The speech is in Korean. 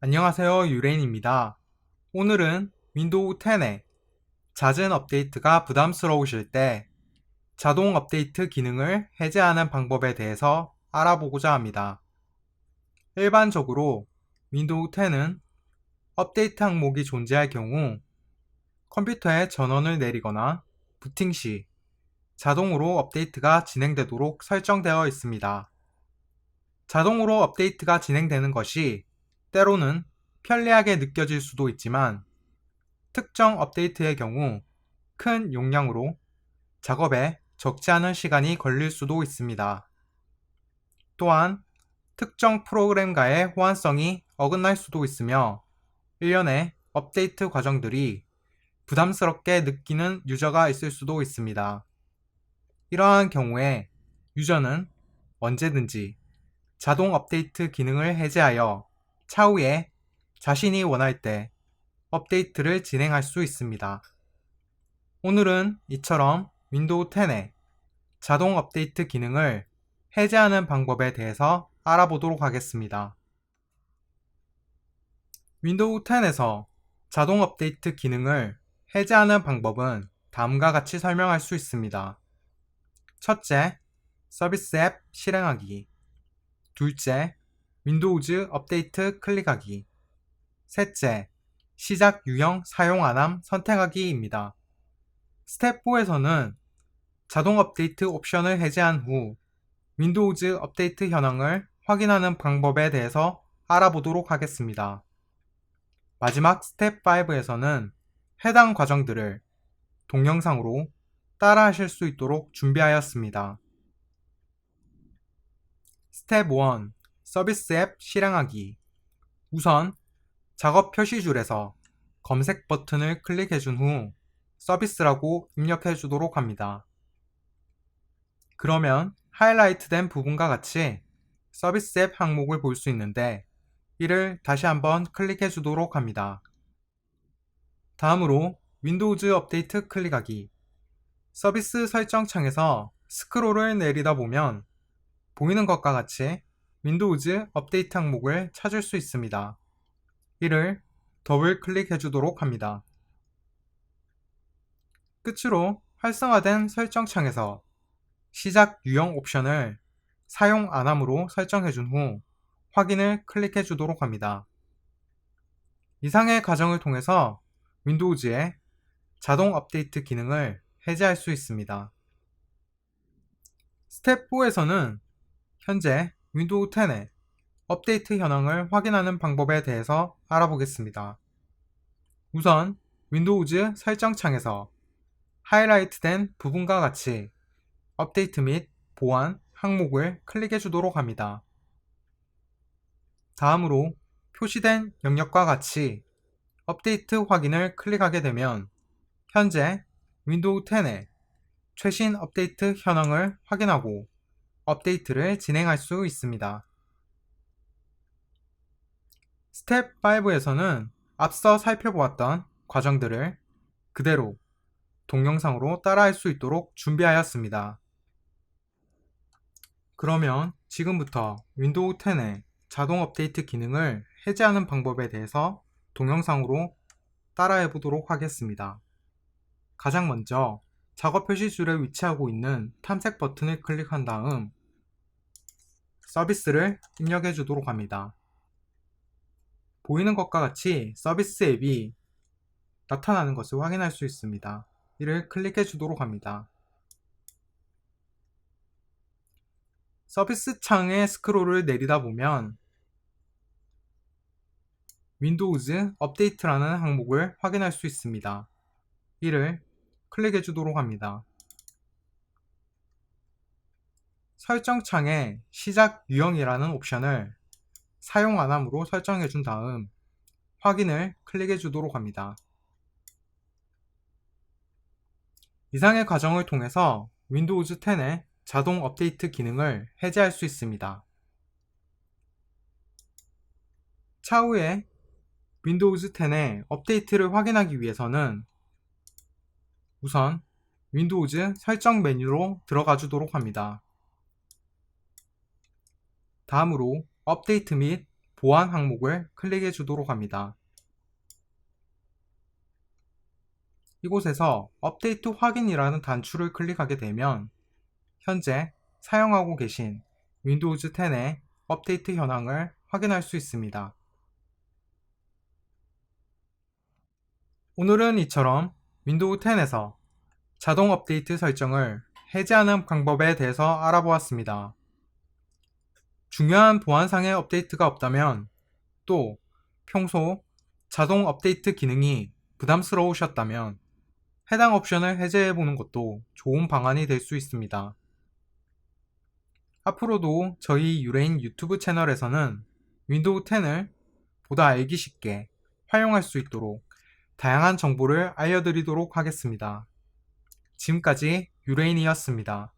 안녕하세요 유레인입니다. 오늘은 윈도우 10에 잦은 업데이트가 부담스러우실 때 자동 업데이트 기능을 해제하는 방법에 대해서 알아보고자 합니다. 일반적으로 윈도우 10은 업데이트 항목이 존재할 경우 컴퓨터에 전원을 내리거나 부팅 시 자동으로 업데이트가 진행되도록 설정되어 있습니다. 자동으로 업데이트가 진행되는 것이 때로는 편리하게 느껴질 수도 있지만 특정 업데이트의 경우 큰 용량으로 작업에 적지 않은 시간이 걸릴 수도 있습니다. 또한 특정 프로그램과의 호환성이 어긋날 수도 있으며 일련의 업데이트 과정들이 부담스럽게 느끼는 유저가 있을 수도 있습니다. 이러한 경우에 유저는 언제든지 자동 업데이트 기능을 해제하여 차후에 자신이 원할 때 업데이트를 진행할 수 있습니다. 오늘은 이처럼 윈도우 10의 자동 업데이트 기능을 해제하는 방법에 대해서 알아보도록 하겠습니다. 윈도우 10에서 자동 업데이트 기능을 해제하는 방법은 다음과 같이 설명할 수 있습니다. 첫째, 서비스 앱 실행하기. 둘째, 윈도우즈 업데이트 클릭하기. 셋째, 시작 유형 사용 안함 선택하기입니다. 스텝 4에서는 자동 업데이트 옵션을 해제한 후 윈도우즈 업데이트 현황을 확인하는 방법에 대해서 알아보도록 하겠습니다. 마지막 스텝 5에서는 해당 과정들을 동영상으로 따라 하실 수 있도록 준비하였습니다. 스텝 1. 서비스 앱 실행하기. 우선 작업 표시줄에서 검색 버튼을 클릭해 준 후 서비스라고 입력해 주도록 합니다. 그러면 하이라이트 된 부분과 같이 서비스 앱 항목을 볼 수 있는데 이를 다시 한번 클릭해 주도록 합니다. 다음으로 윈도우즈 업데이트 클릭하기. 서비스 설정 창에서 스크롤을 내리다 보면 보이는 것과 같이 윈도우즈 업데이트 항목을 찾을 수 있습니다. 이를 더블 클릭해 주도록 합니다. 끝으로 활성화된 설정 창에서 시작 유형 옵션을 사용 안함으로 설정해 준 후 확인을 클릭해 주도록 합니다. 이상의 과정을 통해서 윈도우즈의 자동 업데이트 기능을 해제할 수 있습니다. 스텝 4에서는 현재 윈도우 10의 업데이트 현황을 확인하는 방법에 대해서 알아보겠습니다. 우선 윈도우즈 설정 창에서 하이라이트 된 부분과 같이 업데이트 및 보안 항목을 클릭해 주도록 합니다. 다음으로 표시된 영역과 같이 업데이트 확인을 클릭하게 되면 현재 윈도우 10의 최신 업데이트 현황을 확인하고 업데이트를 진행할 수 있습니다. 스텝 5에서는 앞서 살펴보았던 과정들을 그대로 동영상으로 따라할 수 있도록 준비하였습니다. 그러면 지금부터 윈도우 10의 자동 업데이트 기능을 해제하는 방법에 대해서 동영상으로 따라해 보도록 하겠습니다. 가장 먼저 작업 표시줄에 위치하고 있는 탐색 버튼을 클릭한 다음 서비스를 입력해 주도록 합니다. 보이는 것과 같이 서비스 앱이 나타나는 것을 확인할 수 있습니다. 이를 클릭해 주도록 합니다. 서비스 창의 스크롤을 내리다 보면 윈도우즈 업데이트라는 항목을 확인할 수 있습니다. 이를 클릭해 주도록 합니다. 설정 창에 시작 유형이라는 옵션을 사용 안 함으로 설정해 준 다음 확인을 클릭해 주도록 합니다. 이상의 과정을 통해서 윈도우즈 10의 자동 업데이트 기능을 해제할 수 있습니다. 차후에 윈도우즈 10의 업데이트를 확인하기 위해서는 우선 윈도우즈 설정 메뉴로 들어가 주도록 합니다. 다음으로 업데이트 및 보안 항목을 클릭해 주도록 합니다. 이곳에서 업데이트 확인이라는 단추를 클릭하게 되면 현재 사용하고 계신 윈도우즈 10의 업데이트 현황을 확인할 수 있습니다. 오늘은 이처럼 윈도우 10에서 자동 업데이트 설정을 해제하는 방법에 대해서 알아보았습니다. 중요한 보안상의 업데이트가 없다면 또 평소 자동 업데이트 기능이 부담스러우셨다면 해당 옵션을 해제해 보는 것도 좋은 방안이 될 수 있습니다. 앞으로도 저희 유레인 유튜브 채널에서는 윈도우 10을 보다 알기 쉽게 활용할 수 있도록 다양한 정보를 알려드리도록 하겠습니다. 지금까지 유레인이었습니다.